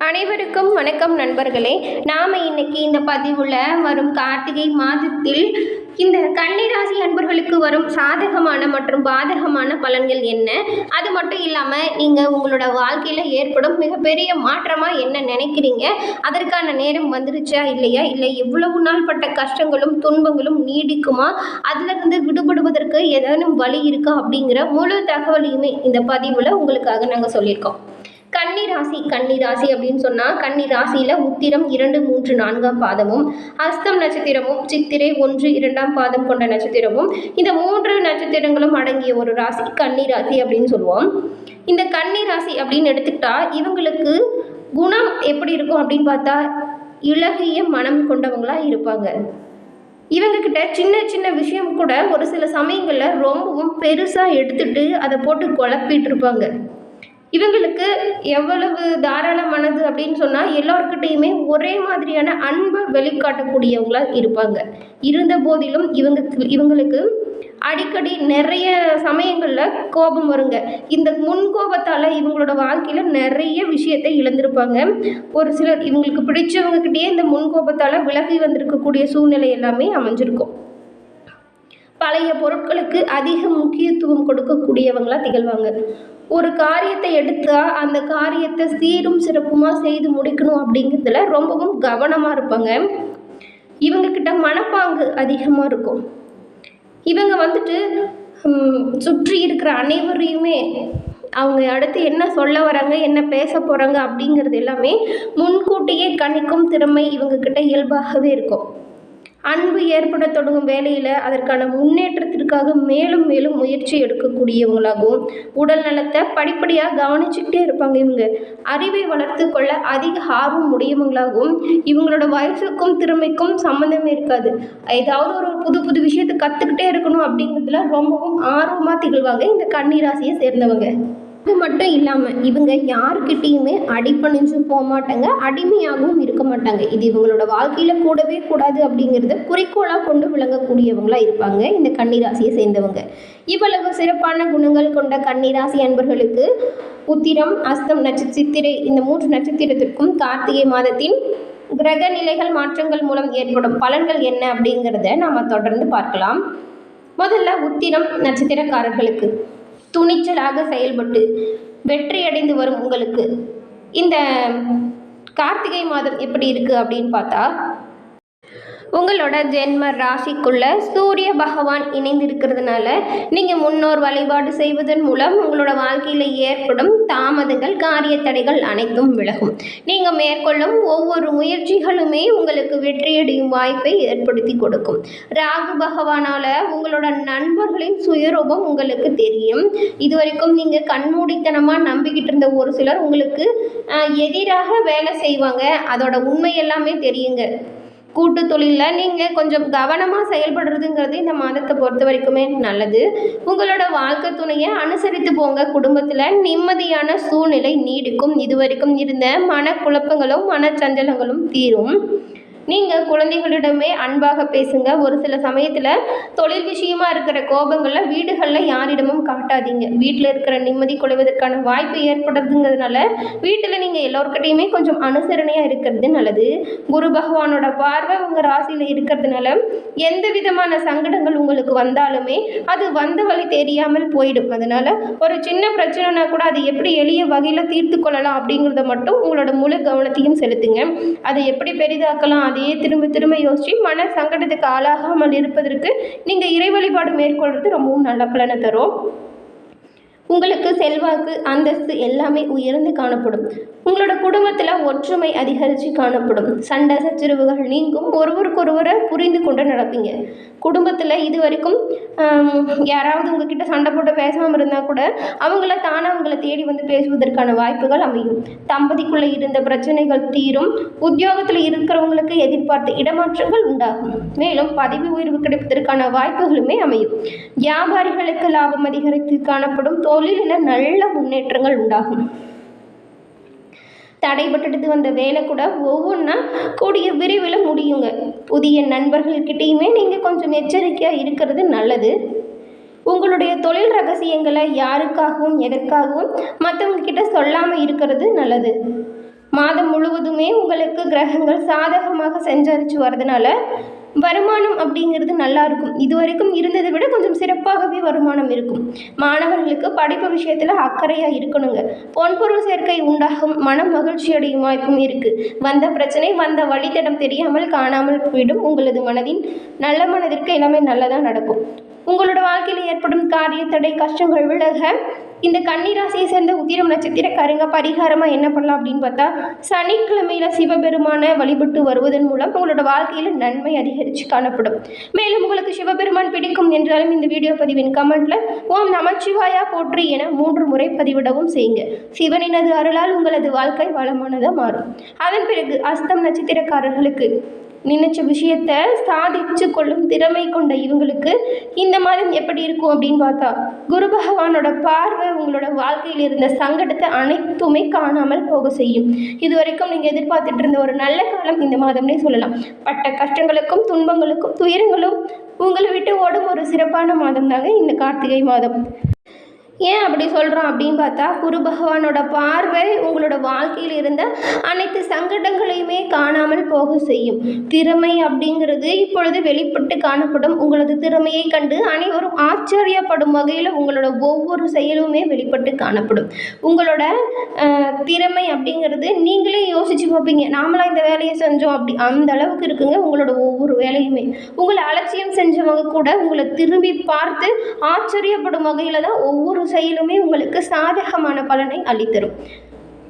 அனைவருக்கும் வணக்கம் நண்பர்களே. நாம் இன்னைக்கு இந்த பதிவில் வரும் கார்த்திகை மாதத்தில் இந்த கன்னிராசி அன்பர்களுக்கு வரும் சாதகமான மற்றும் பாதகமான பலன்கள் என்ன? அது மட்டும் இல்லாமல் நீங்கள் உங்களோட வாழ்க்கையில் ஏற்படும் மிகப்பெரிய மாற்றமாக என்ன நினைக்கிறீங்க? அதற்கான நேரம் வந்துருச்சா இல்லையா? இல்லை எவ்வளவு நாள் பட்ட கஷ்டங்களும் துன்பங்களும் நீடிக்குமா? அதிலிருந்து விடுபடுவதற்கு ஏதேனும் வழி இருக்கா அப்படிங்கிற முழு தகவலையுமே இந்த பதிவில் உங்களுக்காக நாங்கள் சொல்லியிருக்கோம். கன்னி ராசி கன்னி ராசி அப்படின்னு சொன்னால் கன்னி ராசியில் உத்திரம் இரண்டு மூன்று நான்காம் பாதமும் ஹஸ்தம் நட்சத்திரமும் சித்திரை ஒன்று இரண்டாம் பாதம் கொண்ட நட்சத்திரமும் இந்த மூன்று நட்சத்திரங்களும் அடங்கிய ஒரு ராசி கன்னி ராசி அப்படின்னு சொல்லுவோம். இந்த கன்னி ராசி அப்படின்னு எடுத்துக்கிட்டா இவங்களுக்கு குணம் எப்படி இருக்கும் அப்படின்னு பார்த்தா இலகிய மனம் கொண்டவங்களாக இருப்பாங்க. இவங்க கிட்ட சின்ன சின்ன விஷயம் கூட ஒரு சில சமயங்களில் ரொம்பவும் பெருசாக எடுத்துட்டு அதை போட்டு குழப்பிட்டு இருப்பாங்க. இவங்களுக்கு எவ்வளவு தாராள மனது அப்படின்னு சொன்னால் எல்லாருக்கிட்டேயுமே ஒரே மாதிரியான அன்பை வெளிக்காட்டக்கூடியவங்களாக இருப்பாங்க. இருந்த போதிலும் இவங்க இவங்களுக்கு அடிக்கடி நிறைய சமயங்களில் கோபம் வருங்க. இந்த முன்கோபத்தால் இவங்களோட வாழ்க்கையில் நிறைய விஷயத்தை இழந்திருப்பாங்க. ஒரு சிலர் இவங்களுக்கு பிடிச்சவங்கக்கிட்டேயே இந்த முன்கோபத்தால் விலகி வந்திருக்கக்கூடிய சூழ்நிலை எல்லாமே அமைஞ்சிருக்கும். பழைய பொருட்களுக்கு அதிக முக்கியத்துவம் கொடுக்கக்கூடியவங்களாக திகழ்வாங்க. ஒரு காரியத்தை எடுத்தால் அந்த காரியத்தை சீரும் சிறப்புமாக செய்து முடிக்கணும் அப்படிங்கிறதுல ரொம்பவும் கவனமாக இருப்பாங்க. இவங்கக்கிட்ட மனப்பாங்கு அதிகமாக இருக்கும். இவங்க வந்துட்டு சுற்றி இருக்கிற அனைவரையுமே அவங்க அடுத்து என்ன சொல்ல வராங்க என்ன பேச போகிறாங்க அப்படிங்கிறது எல்லாமே முன்கூட்டியே கணிக்கும் திறமை இவங்கக்கிட்ட இயல்பாகவே இருக்கும். அன்பு ஏற்பட தொடங்கும் வேலையில் அதற்கான முன்னேற்றத்திற்காக மேலும் மேலும் முயற்சி எடுக்கக்கூடியவங்களாகவும் உடல் நலத்தை படிப்படியாக கவனிச்சுக்கிட்டே இருப்பாங்க இவங்க. அறிவை வளர்த்து கொள்ள அதிக ஆர்வம் உடையவங்களாகவும் இவங்களோட வயசுக்கும் திறமைக்கும் சம்மந்தமே இருக்காது. ஏதாவது ஒரு புது புது விஷயத்தை கற்றுக்கிட்டே இருக்கணும் அப்படிங்கிறதுல ரொம்பவும் ஆர்வமாக திகழ்வாங்க இந்த கன்னிராசியை சேர்ந்தவங்க. அது மட்டும் இல்லாமல் இவங்க யாருக்கிட்டேயுமே அடிப்பணிஞ்சும் போக மாட்டாங்க அடிமையாகவும் இருக்க மாட்டாங்க. இது இவங்களோட வாழ்க்கையில் கூடவே கூடாது அப்படிங்கிறத குறிக்கோளாக கொண்டு விளங்கக்கூடியவங்களா இருப்பாங்க இந்த கன்னிராசியை சேர்ந்தவங்க. இவ்வளவு சிறப்பான குணங்கள் கொண்ட கன்னிராசி அன்பர்களுக்கு உத்திரம் அஸ்தம் நட்ச சித்திரை இந்த மூன்று நட்சத்திரத்திற்கும் கார்த்திகை மாதத்தின் கிரக நிலைகள் மாற்றங்கள் மூலம் ஏற்படும் பலன்கள் என்ன அப்படிங்கிறத நாம் தொடர்ந்து பார்க்கலாம். முதல்ல உத்திரம் நட்சத்திரக்காரர்களுக்கு. துணிச்சலாக செயல்பட்டு வெற்றியடைந்து வரும் உங்களுக்கு. இந்த கார்த்திகை மாதம் எப்படி இருக்குது அப்படின்னு பார்த்தா உங்களோட ஜென்ம ராசிக்குள்ள சூரிய பகவான் இணைந்திருக்கிறதுனால நீங்கள் முன்னோர் வழிபாடு செய்வதன் மூலம் உங்களோட வாழ்க்கையில் ஏற்படும் தாமதங்கள் காரிய தடைகள் அனைத்தும் விலகும். நீங்கள் மேற்கொள்ளும் ஒவ்வொரு முயற்சிகளுமே உங்களுக்கு வெற்றியடையும் வாய்ப்பை ஏற்படுத்தி கொடுக்கும். ராகு பகவானால் உங்களோட நண்பர்களின் சுயரூபம் உங்களுக்கு தெரியும். இதுவரைக்கும் நீங்கள் கண்மூடித்தனமாக நம்பிக்கிட்டு இருந்த ஒரு சிலர் உங்களுக்கு எதிராக வேலை செய்வாங்க. அதோட உண்மை எல்லாமே தெரியுங்க. கூட்டு தொழிலில் நீங்கள் கொஞ்சம் கவனமாக செயல்படுறதுங்கிறது இந்த மாதத்தை பொறுத்த வரைக்குமே நல்லது. உங்களோட வாழ்க்கை துணையை அனுசரித்து போங்க. குடும்பத்தில் நிம்மதியான சூழ்நிலை நீடிக்கும். இதுவரைக்கும் இருந்த மனக்குழப்பங்களும் மனச்சஞ்சலங்களும் தீரும். நீங்கள் குழந்தைகளிடமே அன்பாக பேசுங்க. ஒரு சில சமயத்தில் தொழில் விஷயமா இருக்கிற கோபங்களில் வீடுகளில் யாரிடமும் காட்டாதீங்க. வீட்டில் இருக்கிற நிம்மதி குலைவதற்கான வாய்ப்பு ஏற்படுறதுங்கிறதுனால வீட்டில் நீங்கள் எல்லோருக்கிட்டையுமே கொஞ்சம் அனுசரணையாக இருக்கிறது நல்லது. குரு பகவானோட பார்வை உங்கள் ராசியில் இருக்கிறதுனால எந்த விதமான சங்கடங்கள் உங்களுக்கு வந்தாலுமே அது வந்த வழி தெரியாமல் போயிடும். அதனால் ஒரு சின்ன பிரச்சனைனா கூட அதை எப்படி எளிய வகையில் தீர்த்து கொள்ளலாம் அப்படிங்கிறத மட்டும் உங்களோட முழு கவனத்தையும் செலுத்துங்க. அதை எப்படி பெரிதாக்கலாம் அதையே திரும்ப திரும்ப யோசித்து மன சங்கடத்துக்கு ஆளாகாமல் இருப்பதற்கு நீங்கள் இறை வழிபாடு மேற்கொள்வது ரொம்பவும் நல்ல பலனை தரும். உங்களுக்கு செல்வாக்கு அந்தஸ்து எல்லாமே உயர்ந்து காணப்படும். உங்களோட குடும்பத்தில் ஒற்றுமை அதிகரித்து காணப்படும். சண்டை சச்சரவுகள் நீங்கும். ஒருவருக்கொருவரை புரிந்து கொண்டு நடப்பீங்க. குடும்பத்தில் இது வரைக்கும் யாராவது உங்ககிட்ட சண்டை போட்டு பேசாமல் இருந்தால் கூட அவங்கள தானாக அவங்கள தேடி வந்து பேசுவதற்கான வாய்ப்புகள் அமையும். தம்பதிக்குள்ளே இருந்த பிரச்சனைகள் தீரும். உத்தியோகத்தில் இருக்கிறவங்களுக்கு எதிர்பார்த்த இடமாற்றங்கள் உண்டாகும். மேலும் பதவி உயர்வு கிடைப்பதற்கான வாய்ப்புகளுமே அமையும். வியாபாரிகளுக்கு லாபம் அதிகரித்து காணப்படும். தொழிலில் நல்ல முன்னேற்றங்கள் உண்டாகும். தடைபட்டுட்டு வந்த வேலை கூட ஒவ்வொன்றா கூடிய விரைவில் முடியுங்க. புதிய நண்பர்கள்கிட்டயுமே நீங்கள் கொஞ்சம் எச்சரிக்கையாக இருக்கிறது நல்லது. உங்களுடைய தொழில் ரகசியங்களை யாருக்காகவும் எதற்காகவும் மற்றவங்க கிட்ட சொல்லாமல் இருக்கிறது நல்லது. மாதம் முழுவதுமே உங்களுக்கு கிரகங்கள் சாதகமாக செஞ்சரிச்சு வரதுனால வருமானம் அப்படிங்கிறது நல்லா இருக்கும். இது வரைக்கும் இருந்ததை விட கொஞ்சம் சிறப்பாகவே வருமானம் இருக்கும். மாணவர்களுக்கு படிப்பு விஷயத்தில் அக்கறையாக இருக்கணுங்க. பொன்பொருள் சேர்க்கை உண்டாகும். மனம் மகிழ்ச்சி அடையும் வாய்ப்பும் இருக்குது வந்த பிரச்சனை வந்த வழித்தடம் தெரியாமல் காணாமல் போயிடும். உங்களது மனதின் நல்ல மனதிற்கு எல்லாமே நல்லதாக நடக்கும். உங்களோட வாழ்க்கையில் ஏற்படும் காரிய தடை கஷ்டங்கள் விலக இந்த கன்னிராசியை சேர்ந்த உத்திரம் நட்சத்திரக்காரங்க பரிகாரமாக என்ன பண்ணலாம் அப்படின்னு பார்த்தா சனிக்கிழமையில் சிவபெருமானை வழிபட்டு வருவதன் மூலம் உங்களோட வாழ்க்கையில் நன்மை அதிகரித்து காணப்படும். மேலும் உங்களுக்கு சிவபெருமான் பிடிக்கும் என்றாலும் இந்த வீடியோ பதிவின் கமெண்ட்ல ஓம் நமச்சிவாயா போற்றி என மூன்று முறை பதிவிடவும் செய்யுங்க. சிவனினது அருளால் உங்களது வாழ்க்கை வளமானதாக மாறும். அதன் பிறகு அஸ்தம் நட்சத்திரக்காரர்களுக்கு நினைச்ச விஷயத்த சாதிச்சு கொள்ளும் திறமை கொண்ட இவங்களுக்கு இந்த மாதம் எப்படி இருக்கும் அப்படின்னு பார்த்தா குரு பகவானோட பார்வை உங்களோட வாழ்க்கையில் இருந்த சங்கடத்தை அனைத்துமே காணாமல் போக செய்யும். இது வரைக்கும் நீங்கள் எதிர்பார்த்துட்டு இருந்த ஒரு நல்ல காலம் இந்த மாதம்னே சொல்லலாம். பட்ட கஷ்டங்களுக்கும் துன்பங்களுக்கும் துயரங்களும் உங்களை விட்டு ஓடும் ஒரு சிறப்பான மாதம் தாங்க இந்த கார்த்திகை மாதம். ஏன் அப்படி சொல்கிறோம் அப்படின்னு பார்த்தா குரு பகவானோட பார்வை உங்களோட வாழ்க்கையில் இருந்த அனைத்து சங்கடங்களையுமே காணாமல் போக செய்யும். திறமை அப்படிங்கிறது இப்பொழுது வெளிப்பட்டு காணப்படும். உங்களது திறமையை கண்டு அனைவரும் ஆச்சரியப்படும் வகையில் உங்களோட ஒவ்வொரு செயலுமே வெளிப்பட்டு காணப்படும். உங்களோட திறமை அப்படிங்கிறது நீங்களே யோசிச்சு பார்ப்பீங்க. நாமளாக இந்த வேலையை செஞ்சோம் அப்படி. அந்த அளவுக்கு இருக்குங்க உங்களோட ஒவ்வொரு வேலையுமே. உங்களை அலட்சியம் செஞ்சவங்க கூட உங்களை திரும்பி பார்த்து ஆச்சரியப்படும் வகையில் தான் ஒவ்வொரு செயலுமே உங்களுக்கு சாதகமான பலனை அளித்தரும்.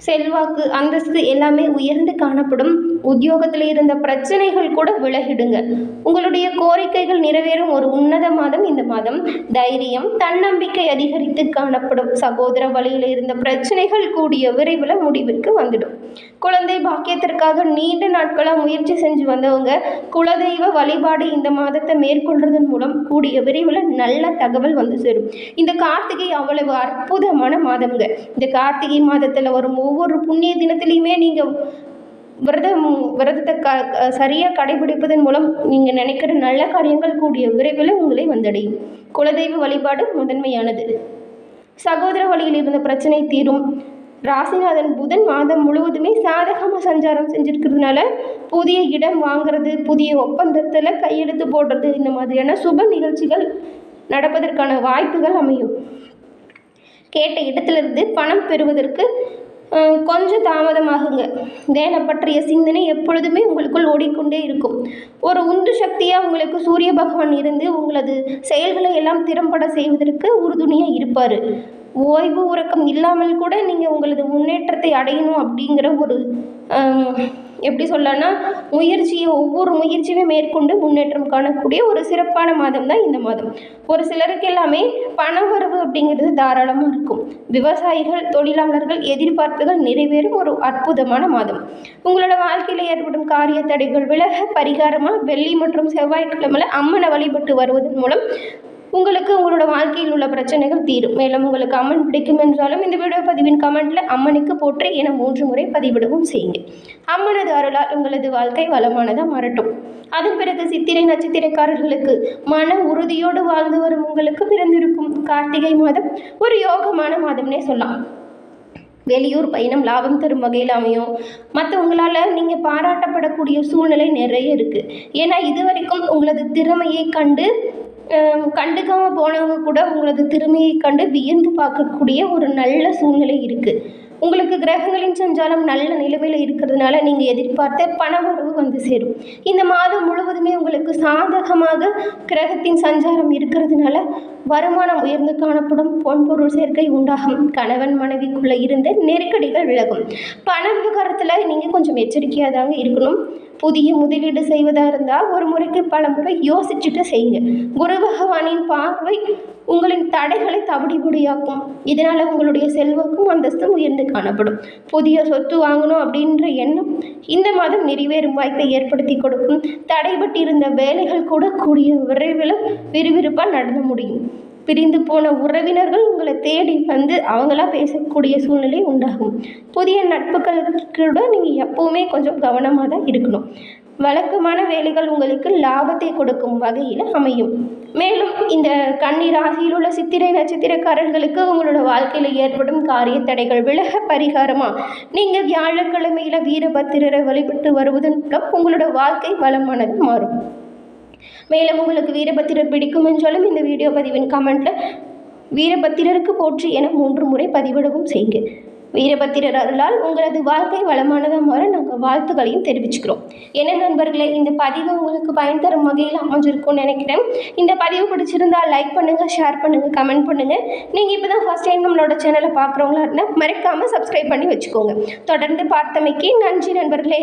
செல்வாக்கு அந்தஸ்து எல்லாமே உயர்ந்து காணப்படும். உத்தியோகத்தில் இருந்த பிரச்சனைகள் கூட விலகிடுங்க. உங்களுடைய கோரிக்கைகள் நிறைவேறும் ஒரு உன்னத மாதம் இந்த மாதம். தைரியம் தன்னம்பிக்கை அதிகரித்து காணப்படும். சகோதர வழியில் இருந்த பிரச்சனைகள் கூடிய விரைவில் முடிவிற்கு வந்துடும். குழந்தை பாக்கியத்திற்காக நீண்ட நாட்களாக முயற்சி செஞ்சு வந்தவங்க குலதெய்வ வழிபாடு இந்த மாதத்தை மேற்கொள்றதன் மூலம் கூடிய விரைவில் நல்ல தகவல் வந்து சேரும். இந்த கார்த்திகை அவ்வளவு அற்புதமான மாதம்ங்க. இந்த கார்த்திகை மாதத்தில் வரும் ஒவ்வொரு புண்ணிய தினத்திலையுமே நீங்கள் விரதம் விரதத்தை க சரியாக கடைபிடிப்பதன் மூலம் நீங்கள் நினைக்கிற நல்ல காரியங்கள் கூடிய விரைவில் உங்களை வந்தடையும். குலதெய்வ வழிபாடு முதன்மையானது. சகோதர வழியில் இருந்த பிரச்சனை தீரும். ராசிநாதன் புதன் மாதம் முழுவதுமே சாதகமாக சஞ்சாரம் செஞ்சுருக்கிறதுனால புதிய இடம் வாங்குறது புதிய ஒப்பந்தத்தில் கையெழுத்து போடுறது இந்த மாதிரியான சுப நிகழ்ச்சிகள் நடப்பதற்கான வாய்ப்புகள் அமையும். கேட்ட இடத்துலேருந்து பணம் பெறுவதற்கு கொஞ்சம் தாமதமாகுங்க. வேலை பற்றிய சிந்தனை எப்பொழுதுமே உங்களுக்குள் ஓடிக்கொண்டே இருக்கும். ஒரு உந்து சக்தியாக உங்களுக்கு சூரிய பகவான் இருந்து உங்களது செயல்களை எல்லாம் திறம்பட செய்வதற்கு உறுதுணையாக இருப்பார். ஓய்வு உறக்கம் இல்லாமல் கூட நீங்கள் உங்களது முன்னேற்றத்தை அடையணும் அப்படிங்கிற ஒரு எப்படி சொல்லனா முயற்சியை ஒவ்வொரு முயற்சியுமே மேற்கொண்டு முன்னேற்றம் காணக்கூடிய ஒரு சிறப்பான மாதம் தான் இந்த மாதம். ஒரு சிலருக்கு எல்லாமே பண வரவு அப்படிங்கிறது தாராளமாக இருக்கும். விவசாயிகள் தொழிலாளர்கள் எதிர்பார்ப்புகள் நிறைவேறும் ஒரு அற்புதமான மாதம். உங்களோட வாழ்க்கையில் ஏற்படும் காரிய தடைகள் விலக பரிகாரமாக வெள்ளி மற்றும் செவ்வாய்க்கிழமையில் அம்மனை வழிபட்டு வருவதன் மூலம் உங்களுக்கு உங்களோட வாழ்க்கையில் உள்ள பிரச்சனைகள் தீரும். மேலும் உங்களுக்கு அம்மன் பிடிக்கும் என்றாலும் இந்த வீடியோ பதிவின் கமெண்ட்டில் அம்மனுக்கு போற்றி என மூன்று முறை பதிவிடவும் செய்யுங்க. அம்மனது அருளால் உங்களது வாழ்க்கை வளமானதாக மாறட்டும். அதன் பிறகு சித்திரை நட்சத்திரக்காரர்களுக்கு மன உறுதியோடு வாழ்ந்து வரும் உங்களுக்கு பிறந்திருக்கும் கார்த்திகை மாதம் ஒரு யோகமான மாதம்னே சொல்லலாம். வெளியூர் பயணம் லாபம் தரும் வகையில் அமையும். மற்றவங்களால் நீங்கள் பாராட்டப்படக்கூடிய சூழ்நிலை நிறைய இருக்குது ஏன்னா இது வரைக்கும் உங்களது திறமையை கண்டு கண்டுக்காமல் போனவங்க கூட உங்களது திறமையை கண்டு வியந்து பார்க்கக்கூடிய ஒரு நல்ல சூழ்நிலை இருக்குது உங்களுக்கு கிரகங்களின் சஞ்சாரம் நல்ல நிலைமையில் இருக்கிறதுனால நீங்கள் எதிர்பார்த்த பணவரவு வந்து சேரும். இந்த மாதம் முழுவதுமே உங்களுக்கு சாதகமாக கிரகத்தின் சஞ்சாரம் இருக்கிறதுனால வருமானம் உயர்ந்து காணப்படும். பொன்பொருள் சேர்க்கை உண்டாகும். கணவன் மனைவிக்குள்ளே இருந்த நெருக்கடிகள் விலகும். பண விவகாரத்தில் நீங்கள் கொஞ்சம் எச்சரிக்கையாக தாங்க இருக்கணும். புதிய முதலீடு செய்வதாக இருந்தால் ஒரு முறைக்கு பல முறை யோசிச்சுட்டு செய்யுங்க. குரு பகவானின் பார்வை உங்களின் தடைகளை தவிடுபடியாக்கும். இதனால் உங்களுடைய செல்வக்கும் அந்தஸ்தும் உயர்ந்து காணப்படும். புதிய சொத்து வாங்கணும் அப்படின்ற எண்ணம் இந்த மாதம் நிறைவேறும் வாய்ப்பை ஏற்படுத்தி கொடுக்கும். தடைபட்டிருந்த வேலைகள் கூட கூடிய விரைவில் விறுவிறுப்பாக நடந்து முடியும். பிரிந்து போன உறவினர்கள் உங்களை தேடி வந்து அவங்களா பேசக்கூடிய சூழ்நிலை உண்டாகும். புதிய நட்புகள் கூட நீங்கள் எப்போவுமே கொஞ்சம் கவனமாக தான் இருக்கணும். வழக்கமான வேலைகள் உங்களுக்கு லாபத்தை கொடுக்கும் வகையில் அமையும். மேலும் இந்த கன்னி ராசியில் உள்ள சித்திரை நட்சத்திரக்காரர்களுக்கு உங்களோட வாழ்க்கையில் ஏற்படும் காரிய தடைகள் விலக பரிகாரமாக நீங்கள் வியாழக்கிழமையில் வீரபத்திரரை வழிபட்டு வருவதன் மூலம் உங்களோட வாழ்க்கை வளமானது மாறும். மேலும் உங்களுக்கு வீரபத்திரர் பிடிக்கும் என்றாலும் இந்த வீடியோ பதிவின் கமெண்ட்டில் வீரபத்திரருக்கு போற்றி என மூன்று முறை பதிவிடவும் செய்யுங்க. வீரபத்திரர் அருளால் உங்களது வாழ்க்கை வளமானதாக மாற நாங்கள் வாழ்த்துக்களையும் தெரிவிச்சுக்கிறோம். என்ன நண்பர்களே இந்த பதிவு உங்களுக்கு பயன் தரும் வகையில் அமைஞ்சிருக்கும்னு நினைக்கிறேன். இந்த பதிவு பிடிச்சிருந்தால் லைக் பண்ணுங்கள் ஷேர் பண்ணுங்கள் கமெண்ட் பண்ணுங்கள் நீங்கள் இப்போ தான் ஃபஸ்ட் டைம் நம்மளோட சேனலை பார்க்குறவங்களா இருந்தால் மறக்காமல் சப்ஸ்கிரைப் பண்ணி வச்சுக்கோங்க. தொடர்ந்து பார்த்தமைக்கு நன்றி நண்பர்களே.